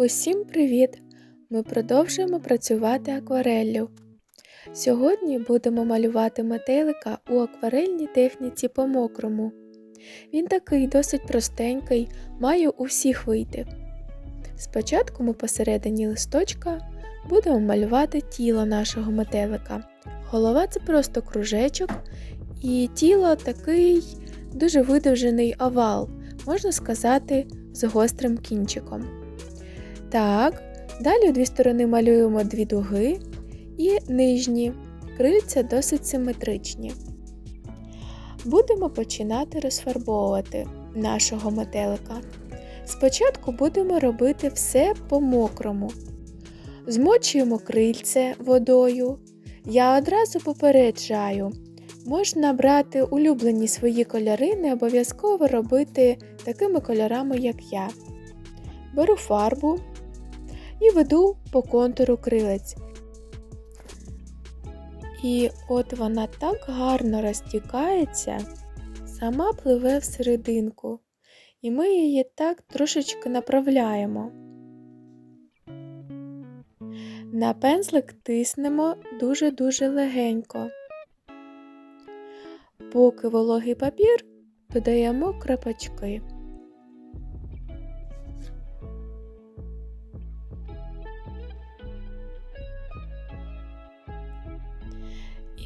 Усім привіт! Ми продовжуємо працювати аквареллю. Сьогодні будемо малювати метелика у акварельній техніці по мокрому. Він такий досить простенький, має у всіх вийти. Спочатку ми посередині листочка будемо малювати тіло нашого метелика. Голова це просто кружечок, і тіло такий дуже видовжений овал, можна сказати, з гострим кінчиком. Так, далі у дві сторони малюємо дві дуги і нижні, крильця досить симетричні. Будемо починати розфарбовувати нашого метелика. Спочатку будемо робити все по мокрому. Змочуємо крильце водою. Я одразу попереджаю, можна брати улюблені свої кольори, не обов'язково робити такими кольорами, як я. Беру фарбу і веду по контуру крилець. І от вона так гарно розтікається, сама пливе всерединку, і ми її так трошечки направляємо. На пензлик тиснемо дуже-дуже легенько. Поки вологий папір додаємо крапочки.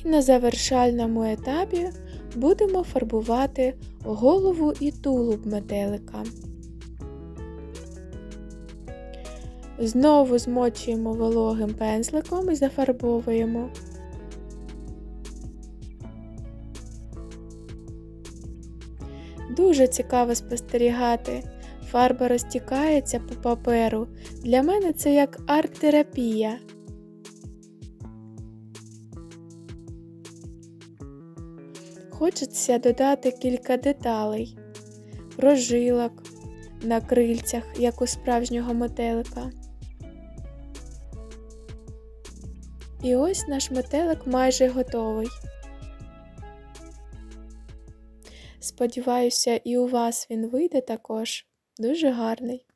На завершальному етапі будемо фарбувати голову і тулуб метелика. Знову змочуємо вологим пензликом і зафарбовуємо. Дуже цікаво спостерігати. Фарба розтікається по паперу. Для мене це як арт-терапія. Хочеться додати кілька деталей, прожилок на крильцях, як у справжнього метелика. І ось наш метелик майже готовий. Сподіваюся, і у вас він вийде також дуже гарний.